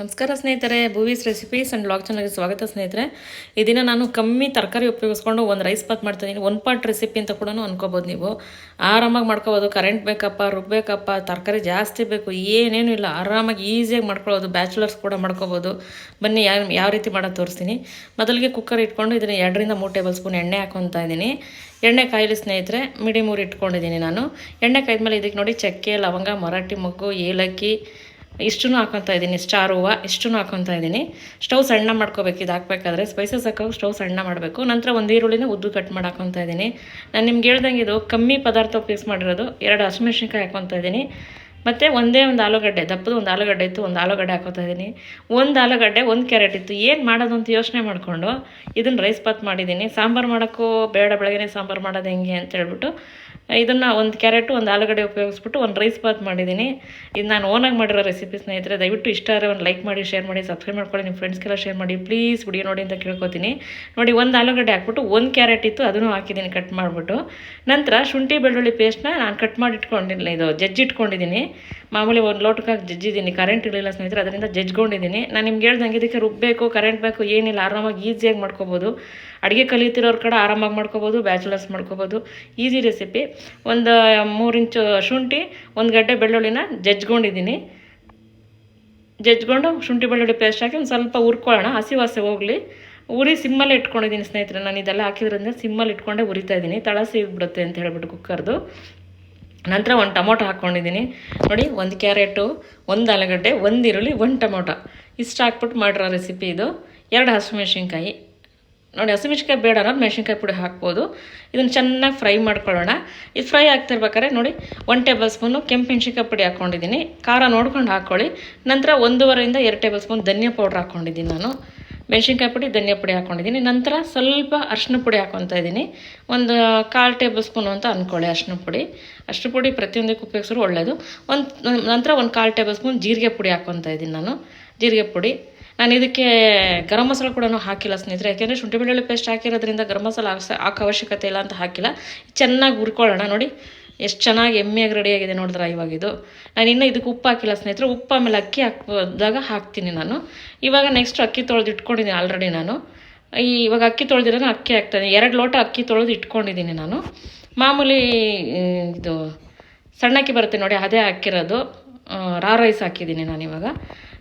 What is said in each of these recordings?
ನಮಸ್ಕಾರ ಸ್ನೇಹಿತರೆ, ಭೂವೀಸ್ recipes and blog ಚಾನಲ್ಗೆ ಸ್ವಾಗತ ಸ್ನೇಹಿತರೆ. ಈ ದಿನ ನಾನು ಕಮ್ಮಿ ತರಕಾರಿ ಉಪಯೋಗಿಸ್ಕೊಂಡು ಒಂದು ರೈಸ್ ಬಾತ್ ಮಾಡ್ತಿದ್ದೀನಿ. ಒನ್ ಪಾರ್ಟ್ ರೆಸಿಪಿ ಅಂತ ಕೂಡ ಅನ್ಕೋಬೋದು ನೀವು. ಆರಾಮಾಗಿ ಮಾಡ್ಕೋಬೋದು. ಕರೆಂಟ್ ಬೇಕಪ್ಪ ರುಬ್ಬೇಕಪ್ಪ ತರಕಾರಿ ಜಾಸ್ತಿ ಬೇಕು, ಏನೇನು ಇಲ್ಲ. ಆರಾಮಾಗಿ ಈಸಿಯಾಗಿ ಮಾಡ್ಕೊಳ್ಳೋದು ಬ್ಯಾಚುಲರ್ಸ್ ಕೂಡ ಮಾಡ್ಕೋಬೋದು. ಬನ್ನಿ, ಯಾವ ಯಾವ ರೀತಿ ಮಾಡೋದು ತೋರಿಸ್ತೀನಿ. ಮೊದಲಿಗೆ ಕುಕ್ಕರ್ ಇಟ್ಕೊಂಡು ಇದನ್ನು ಎರಡರಿಂದ ಮೂರು ಟೇಬಲ್ ಸ್ಪೂನ್ ಎಣ್ಣೆ ಹಾಕೊತಾ ಇದ್ದೀನಿ. ಎಣ್ಣೆ ಕಾಯಿಲಿ ಸ್ನೇಹಿತರೆ ಮಿಡಿ ಮೂರು ಇಟ್ಕೊಂಡಿದ್ದೀನಿ ನಾನು. ಎಣ್ಣೆ ಕಾಯ್ದ ಮೇಲೆ ಇದಕ್ಕೆ ನೋಡಿ ಚಕ್ಕೆ, ಲವಂಗ, ಮರಾಠಿ ಮೊಗ್ಗು, ಏಲಕ್ಕಿ ಇಷ್ಟನ್ನು ಹಾಕೊತಾ ಇದ್ದೀನಿ, ಸ್ಟಾರ್ ಹೂವು ಇಷ್ಟನ್ನು ಹಾಕೊತಾ ಇದ್ದೀನಿ. ಸ್ಟವ್ ಸಣ್ಣ ಮಾಡ್ಕೋಬೇಕು, ಇದು ಹಾಕ್ಬೇಕಾದ್ರೆ ಸ್ಪೈಸಸ್ ಹಾಕೋ ಸ್ಟವ್ ಸಣ್ಣ ಮಾಡಬೇಕು. ನಂತರ ಒಂದು ಈರುಳ್ಳಿನ ಉದ್ದು ಕಟ್ ಮಾಡಿ ಇದ್ದೀನಿ. ನಾನು ನಿಮ್ಗೆ ಹೇಳ್ದಂಗೆ ಇದು ಕಮ್ಮಿ ಪದಾರ್ಥ ಉಪಯೋಗಿಸಿ ಮಾಡಿರೋದು, ಎರಡು ಹಸಿಮೆಣ್ಸಿನ್ಕಾಯಿ ಹಾಕೊತಾ ಇದ್ದೀನಿ. ಮತ್ತು ಒಂದೇ ಒಂದು ಆಲೂಗಡ್ಡೆ, ದಪ್ಪದ ಒಂದು ಆಲೂಗಡ್ಡೆ ಇತ್ತು, ಒಂದು ಆಲೂಗಡ್ಡೆ ಹಾಕೋತಾ ಇದ್ದೀನಿ. ಒಂದು ಆಲೂಗಡ್ಡೆ, ಒಂದು ಕ್ಯಾರೆಟ್ ಇತ್ತು. ಏನು ಮಾಡೋದು ಅಂತ ಯೋಚನೆ ಮಾಡಿಕೊಂಡು ಇದನ್ನು ರೈಸ್ ಪಾತ್ ಮಾಡಿದ್ದೀನಿ. ಸಾಂಬಾರು ಮಾಡೋಕ್ಕೂ ಬೇಡ ಬೆಳಗ್ಗೆ ಸಾಂಬಾರು ಮಾಡೋದು ಹೆಂಗೆ ಅಂತ ಹೇಳ್ಬಿಟ್ಟು ಇದನ್ನು ಒಂದು ಕ್ಯಾರೆಟು ಒಂದು ಆಲೂಗಡ್ಡೆ ಉಪಯೋಗಿಸ್ಬಿಟ್ಟು ಒಂದು ರೈಸ್ ಬಾತ್ ಮಾಡಿದ್ದೀನಿ. ಇದು ನಾನು ಓನಾಗಿ ಮಾಡಿರೋ ರೆಸಿಪಿ ಸ್ನೇಹಿತರೆ, ದಯವಿಟ್ಟು ಇಷ್ಟ ಆದರೆ ಒಂದು ಲೈಕ್ ಮಾಡಿ ಶೇರ್ ಮಾಡಿ ಸಬ್ಸ್ಕ್ರೈಬ್ ಮಾಡ್ಕೊಳ್ಳಿ ನಿಮ್ಮ ಫ್ರೆಂಡ್ಸ್ಗೆಲ್ಲ ಶೇರ್ ಮಾಡಿ. ಪ್ಲೀಸ್ ವಿಡಿಯೋ ನೋಡಿ ಅಂತ ಕೇಳ್ಕೊತೀನಿ. ನೋಡಿ, ಒಂದು ಆಲೂಗಡ್ಡೆ ಹಾಕ್ಬಿಟ್ಟು ಒಂದು ಕ್ಯಾರೆಟ್ ಇತ್ತು, ಅದನ್ನು ಹಾಕಿದ್ದೀನಿ ಕಟ್ ಮಾಡಿಬಿಟ್ಟು. ನಂತರ ಶುಂಠಿ ಬೆಳ್ಳುಳ್ಳಿ ಪೇಸ್ಟ್ನ ನಾನು ಕಟ್ ಮಾಡಿ ಇಟ್ಕೊಂಡಿಲ್ಲ ಇದು ಜಜ್ಜಿಟ್ಕೊಂಡಿದ್ದೀನಿ ಮಾಮೂಲಿ ಒಂದು ಲೋಟಕ್ಕಾಗಿ ಜಜ್ಜಿದ್ದೀನಿ ಕರೆಂಟ್ ಇರಲಿಲ್ಲ ಸ್ನೇಹಿತರೆ, ಅದರಿಂದ ಜಜ್ಕೊಂಡಿದ್ದೀನಿ ನಾನು ನಿಮ್ಗೆ ಹೇಳ್ದಂಗೆ ಇದಕ್ಕೆ ರುಬ್ಬಬೇಕು ಕರೆಂಟ್ ಬೇಕು, ಏನಿಲ್ಲ, ಆರಾಮಾಗಿ ಈಸಿಯಾಗಿ ಮಾಡ್ಕೋಬೋದು. ಅಡುಗೆ ಕಲಿತಿರೋರು ಕಡೆ ಆರಾಮಾಗಿ ಮಾಡ್ಕೋಬೋದು ಬ್ಯಾಚುಲರ್ಸ್ ಮಾಡ್ಕೋಬೋದು. ಈಸಿ ರೆಸಿಪಿ ಒಂದು ಮೂರು ಇಂಚು ಶುಂಠಿ, ಒಂದು ಗಡ್ಡೆ ಬೆಳ್ಳುಳ್ಳಿನ ಜಜ್ಕೊಂಡಿದ್ದೀನಿ ಜಜ್ಕೊಂಡು ಶುಂಠಿ ಬೆಳ್ಳುಳ್ಳಿ ಪೇಸ್ಟ್ ಹಾಕಿ ಒಂದು ಸ್ವಲ್ಪ ಹುರ್ಕೊಳ್ಳೋಣ. ಹಸಿ ವಾಸೆ ಹೋಗಲಿ. ಉರಿ ಸಿಮ್ಮಲ್ಲಿ ಇಟ್ಕೊಂಡಿದ್ದೀನಿ ಸ್ನೇಹಿತರೆ. ನಾನು ಇದೆಲ್ಲ ಹಾಕಿದ್ರಿಂದ ಸಿಮ್ಮಲ್ಲಿ ಇಟ್ಕೊಂಡೆ ಉರಿತಾ ಇದ್ದೀನಿ. ತಳ ಬಿಡುತ್ತೆ ಅಂತ ಹೇಳ್ಬಿಟ್ಟು ಕುಕ್ಕರ್ದು. ನಂತರ ಒಂದು ಟೊಮೊಟೊ ಹಾಕ್ಕೊಂಡಿದ್ದೀನಿ ನೋಡಿ, ಒಂದು ಕ್ಯಾರೆಟು, ಒಂದು ಆಲೂಗಡ್ಡೆ, ಒಂದು ಈರುಳ್ಳಿ, ಒಂದು ಟೊಮೊಟೊ. ಇಷ್ಟು ಹಾಕ್ಬಿಟ್ಟು ಮಾಡಿರೋ ರೆಸಿಪಿ ಇದು. ಎರಡು ಹಸಿಮೆಣ್ಸಿನ್ಕಾಯಿ. ನೋಡಿ ಹಸಿಮೆಣ್ಸಿಕಾಯಿ ಬೇಡ ಅನ್ನೋದು ಮೆಣಸಿನ್ಕಾಯಿ ಪುಡಿ ಹಾಕ್ಬೋದು. ಇದನ್ನು ಚೆನ್ನಾಗಿ ಫ್ರೈ ಮಾಡ್ಕೊಳ್ಳೋಣ. ಇದು ಫ್ರೈ ಆಗ್ತಿರ್ಬೇಕಾದ್ರೆ ನೋಡಿ ಒನ್ ಟೇಬಲ್ ಸ್ಪೂನು ಕೆಂಪು ಮೆಣಸಿನ್ಕಾಯಿ ಪುಡಿ ಹಾಕ್ಕೊಂಡಿದ್ದೀನಿ ಖಾರ ನೋಡ್ಕೊಂಡು ಹಾಕ್ಕೊಳ್ಳಿ ನಂತರ ಒಂದೂವರೆಯಿಂದ ಎರಡು ಟೇಬಲ್ ಸ್ಪೂನ್ ಧನಿಯಾ ಪೌಡ್ರ್ ಹಾಕ್ಕೊಂಡಿದ್ದೀನಿ ನಾನು. ಮೆಣಸಿನ್ಕಾಯಿ ಪುಡಿ, ಧನಿಯಾ ಪುಡಿ ಹಾಕ್ಕೊಂಡಿದ್ದೀನಿ ನಂತರ ಸ್ವಲ್ಪ ಅರ್ಶಿನ ಪುಡಿ ಹಾಕ್ಕೊತಾ ಇದ್ದೀನಿ. ಒಂದು ಕಾಲು ಟೇಬಲ್ ಸ್ಪೂನು ಅಂತ ಅಂದ್ಕೊಳ್ಳಿ ಅರ್ಶಿನ ಪುಡಿ. ಅರ್ಶಿನ ಪುಡಿ ಪ್ರತಿಯೊಂದಕ್ಕೆ ಉಪಯೋಗಿಸಿದ್ರು ಒಳ್ಳೆಯದು ಒಂದು, ನಂತರ ಒಂದು ಕಾಲು ಟೇಬಲ್ ಸ್ಪೂನ್ ಜೀರಿಗೆ ಪುಡಿ ಹಾಕ್ಕೊತಾ ಇದ್ದೀನಿ ನಾನು. ಜೀರಿಗೆ ಪುಡಿ. ನಾನು ಇದಕ್ಕೆ ಗರಂ ಮಸಾಲೆ ಕೂಡ ಹಾಕಿಲ್ಲ ಸ್ನೇಹಿತರೆ. ಯಾಕೆಂದರೆ ಶುಂಠಿ ಬೆಳ್ಳುಳ್ಳಿ ಪೇಸ್ಟ್ ಹಾಕಿರೋದ್ರಿಂದ ಗರಂ ಮಸಾಲೆ ಹಾಕೋ ಅವಶ್ಯಕತೆ ಇಲ್ಲ ಅಂತ ಹಾಕಿಲ್ಲ. ಚೆನ್ನಾಗಿ ಹುರ್ಕೊಳ್ಳೋಣ ನೋಡಿ. ಎಷ್ಟು ಚೆನ್ನಾಗಿ ಎಮ್ಮೆಯಾಗಿ ರೆಡಿಯಾಗಿದೆ ನೋಡಿದ್ರೆ ಇವಾಗ ಇದು. ನಾನು ಇನ್ನೂ ಇದಕ್ಕೆ ಉಪ್ಪು ಹಾಕಿಲ್ಲ ಸ್ನೇಹಿತರೆ. ಉಪ್ಪು ಆಮೇಲೆ ಅಕ್ಕಿ ಹಾಕಿದಾಗ ಹಾಕ್ತೀನಿ ನಾನು. ಇವಾಗ ನೆಕ್ಸ್ಟ್ ಅಕ್ಕಿ ತೊಳೆದು ಇಟ್ಕೊಂಡಿದ್ದೀನಿ ಆಲ್ರೆಡಿ ನಾನು. ಈ ಇವಾಗ ಅಕ್ಕಿ ತೊಳೆದಿರೋ ಅಕ್ಕಿ ಹಾಕ್ತೀನಿ. ಎರಡು ಲೋಟ ಅಕ್ಕಿ ತೊಳೆದು ಇಟ್ಕೊಂಡಿದ್ದೀನಿ ನಾನು. ಮಾಮೂಲಿ, ಇದು ಸಣ್ಣಕ್ಕಿ ಬರುತ್ತೆ ನೋಡಿ, ಅದೇ ಹಾಕಿರೋದು. ರಾ ರೈಸ್ ಹಾಕಿದ್ದೀನಿ ನಾನು ಇವಾಗ.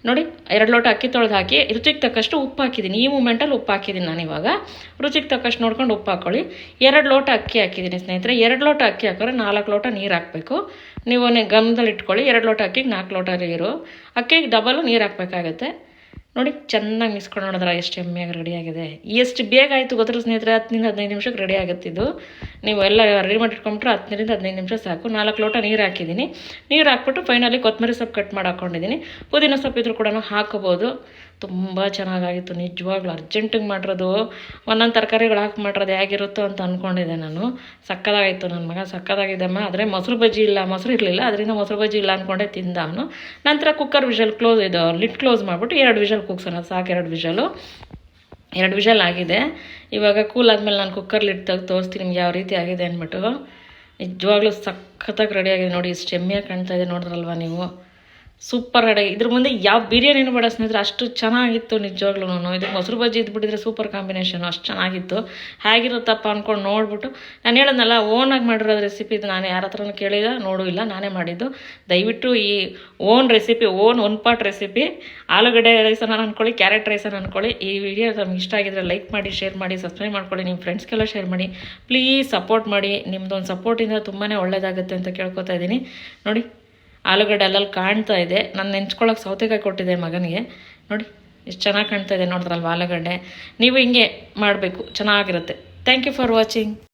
ನೋಡಿ, ಎರಡು ಲೋಟ ಅಕ್ಕಿ ತೊಳೆದು ಹಾಕಿ, ರುಚಿಗೆ ತಕ್ಕಷ್ಟು ಉಪ್ಪು ಹಾಕಿದ್ದೀನಿ. ಈ ಮೂಮೆಂಟಲ್ಲಿ ಉಪ್ಪು ಹಾಕಿದ್ದೀನಿ ನಾನು ಇವಾಗ. ರುಚಿಗೆ ತಕ್ಕಷ್ಟು ನೋಡ್ಕೊಂಡು ಉಪ್ಪು ಹಾಕ್ಕೊಳ್ಳಿ ಎರಡು ಲೋಟ ಅಕ್ಕಿ ಹಾಕಿದ್ದೀನಿ ಸ್ನೇಹಿತರೆ. ಎರಡು ಲೋಟ ಅಕ್ಕಿ ಹಾಕಿದ್ರೆ ನಾಲ್ಕು ಲೋಟ ನೀರು ಹಾಕಬೇಕು. ನೀವು ಗಮನದಲ್ಲಿ ಇಟ್ಕೊಳ್ಳಿ. ಎರಡು ಲೋಟ ಅಕ್ಕಿಗೆ ನಾಲ್ಕು ಲೋಟ ನೀರು. ಅಕ್ಕಿಗೆ ಡಬಲ್ ನೀರು ಹಾಕಬೇಕಾಗತ್ತೆ. ನೋಡಿ, ಚೆನ್ನಾಗಿ ಮಿಸ್ಕೊಂಡು ನೋಡಿದ್ರೆ ಎಷ್ಟು ಎಮ್ಮೆಯಾಗಿ ರೆಡಿಯಾಗಿದೆ ಎಷ್ಟು ಬೇಗ ಆಯಿತು ಗೊತ್ತಿರೋ ಸ್ನೇಹಿತರೆ. ಹತ್ತರಿಂದ ಹದಿನೈದು ನಿಮಿಷಕ್ಕೆ ರೆಡಿ ಆಗುತ್ತಿದ್ದು ನೀವು ಎಲ್ಲ ರೆಡಿ ಮಾಡಿ ಇಟ್ಕೊಂಬಿಟ್ರೆ ಹತ್ತರಿಂದ ಹದಿನೈದು ನಿಮಿಷ ಸಾಕು. ನಾಲ್ಕು ಲೋಟ ನೀರು ಹಾಕಿದ್ದೀನಿ. ನೀರು ಹಾಕ್ಬಿಟ್ಟು ಫೈನಲಿ ಕೊತ್ತಂಬರಿ ಸೊಪ್ಪು ಕಟ್ ಮಾಡಿ ಹಾಕ್ಕೊಂಡಿದ್ದೀನಿ ಪುದೀನ ಸೊಪ್ಪು ಇದ್ರೂ ಕೂಡ ಹಾಕೋಬೋದು. ತುಂಬ ಚೆನ್ನಾಗಾಗಿತ್ತು. ನಿಜವಾಗ್ಲೂ ಅರ್ಜೆಂಟಿಗೆ ಮಾಡಿರೋದು. ಒಂದೊಂದು ತರಕಾರಿಗಳು ಹಾಕಿ ಮಾಡಿರೋದು ಹೇಗಿರುತ್ತೋ ಅಂತ ಅಂದ್ಕೊಂಡಿದ್ದೆ ನಾನು. ಸಕ್ಕದಾಗಿತ್ತು ನನ್ನ ಮಗ ಸಕ್ಕದಾಗಿದ್ದಮ್ಮ ಆದರೆ ಮೊಸರು ಬಜ್ಜಿ ಇಲ್ಲ, ಮೊಸರು ಇರಲಿಲ್ಲ. ಅದರಿಂದ ಮೊಸರು ಬಜ್ಜಿ ಇಲ್ಲ ಅಂದ್ಕೊಂಡೆ ತಿಂದ ಅವನು. ನಂತರ ಕುಕ್ಕರ್ ವಿಷಲ್ ಕ್ಲೋಸ್ ಇದು ಲಿಟ್ ಕ್ಲೋಸ್ ಮಾಡಿಬಿಟ್ಟು ಎರಡು ವಿಷಲ್ ಕೂಗ್ಸೋಣ ಸಾಕು, ಎರಡು ವಿಷಲು ಎರಡು ವಿಷಲ್ ಆಗಿದೆ. ಇವಾಗ ಕೂಲ್ ಆದಮೇಲೆ ನಾನು ಕುಕ್ಕರ್ಲಿ ತೆಗೆದು ತೋರಿಸ್ತೀನಿ ನಿಮ್ಗೆ ಯಾವ ರೀತಿ ಆಗಿದೆ ಅಂದ್ಬಿಟ್ಟು. ನಿಜವಾಗ್ಲೂ ಸಖತ್ತಾಗಿ ಆಗಿದೆ ನೋಡಿ, ಇಷ್ಟು ಕಾಣ್ತಾ ಇದೆ ನೋಡಿದ್ರಲ್ವ ನೀವು. ಸೂಪರ್ ರೆಡಿ ಇದ್ರ ಮುಂದೆ ಯಾವ ಬಿರಿಯಾನಿನೂ ಬೇಡ ಸ್ನೇಹಿತರೆ, ಅಷ್ಟು ಚೆನ್ನಾಗಿತ್ತು ನಿಜವಾಗ್ಲೂ ಇದಕ್ಕೆ ಮೊಸರು ಬಜ್ಜಿ ಇದ್ಬಿಟ್ಟಿದ್ರೆ ಸೂಪರ್ ಕಾಂಬಿನೇಷನ್, ಅಷ್ಟು ಚೆನ್ನಾಗಿತ್ತು. ಹೇಗಿರುತ್ತಪ್ಪ ಅಂದ್ಕೊಂಡು ನೋಡ್ಬಿಟ್ಟು, ನಾನು ಹೇಳೋದಲ್ಲ ಓನಾಗಿ ಮಾಡಿರೋ ರೆಸಿಪಿ ಇದು ನಾನು. ಯಾರ ಹತ್ರನೂ ಕೇಳಿಲ್ಲ, ನೋಡೂ ಇಲ್ಲ, ನಾನೇ ಮಾಡಿದ್ದು. ದಯವಿಟ್ಟು ಈ own recipe own one pot recipe ಆಲೂಗಡ್ಡೆ ರೈಸನ್ನು ಅಂದ್ಕೊಳ್ಳಿ ಕ್ಯಾರೆಟ್ ರೈಸನ್ನು ಅಂದ್ಕೊಳ್ಳಿ ಈ ವಿಡಿಯೋ ನಮ್ಗೆ ಇಷ್ಟ ಆಗಿದ್ರೆ ಲೈಕ್ ಮಾಡಿ ಶೇರ್ ಮಾಡಿ ಸಬ್ಸ್ಕ್ರೈಬ್ ಮಾಡ್ಕೊಳ್ಳಿ. ನಿಮ್ಮ ಫ್ರೆಂಡ್ಸ್ಗೆಲ್ಲ ಶೇರ್ ಮಾಡಿ. ಪ್ಲೀಸ್ ಸಪೋರ್ಟ್ ಮಾಡಿ. ನಿಮ್ಮದೊಂದು ಸಪೋರ್ಟಿಂದ ತುಂಬಾ ಒಳ್ಳೆಯದಾಗುತ್ತೆ ಅಂತ ಕೇಳ್ಕೊತಾ ಇದ್ದೀನಿ. ನೋಡಿ. ಆಲೂಗಡ್ಡೆ ಅಲ್ಲಲ್ಲಿ ಕಾಣ್ತಾ ಇದೆ. ನಾನು ನೆಂಚ್ಕೊಳ್ಳೋಕೆ ಸೌತೆಕಾಯಿ ಕೊಟ್ಟಿದ್ದೆ ಮಗನಿಗೆ. ನೋಡಿ, ಎಷ್ಟು ಚೆನ್ನಾಗಿ ಕಾಣ್ತಾ ಇದೆ ನೋಡಿದ್ರಲ್ವ ಆಲೂಗಡ್ಡೆ. ನೀವು ಹಿಂಗೆ ಮಾಡಬೇಕು, ಚೆನ್ನಾಗಿರುತ್ತೆ. Thank you for watching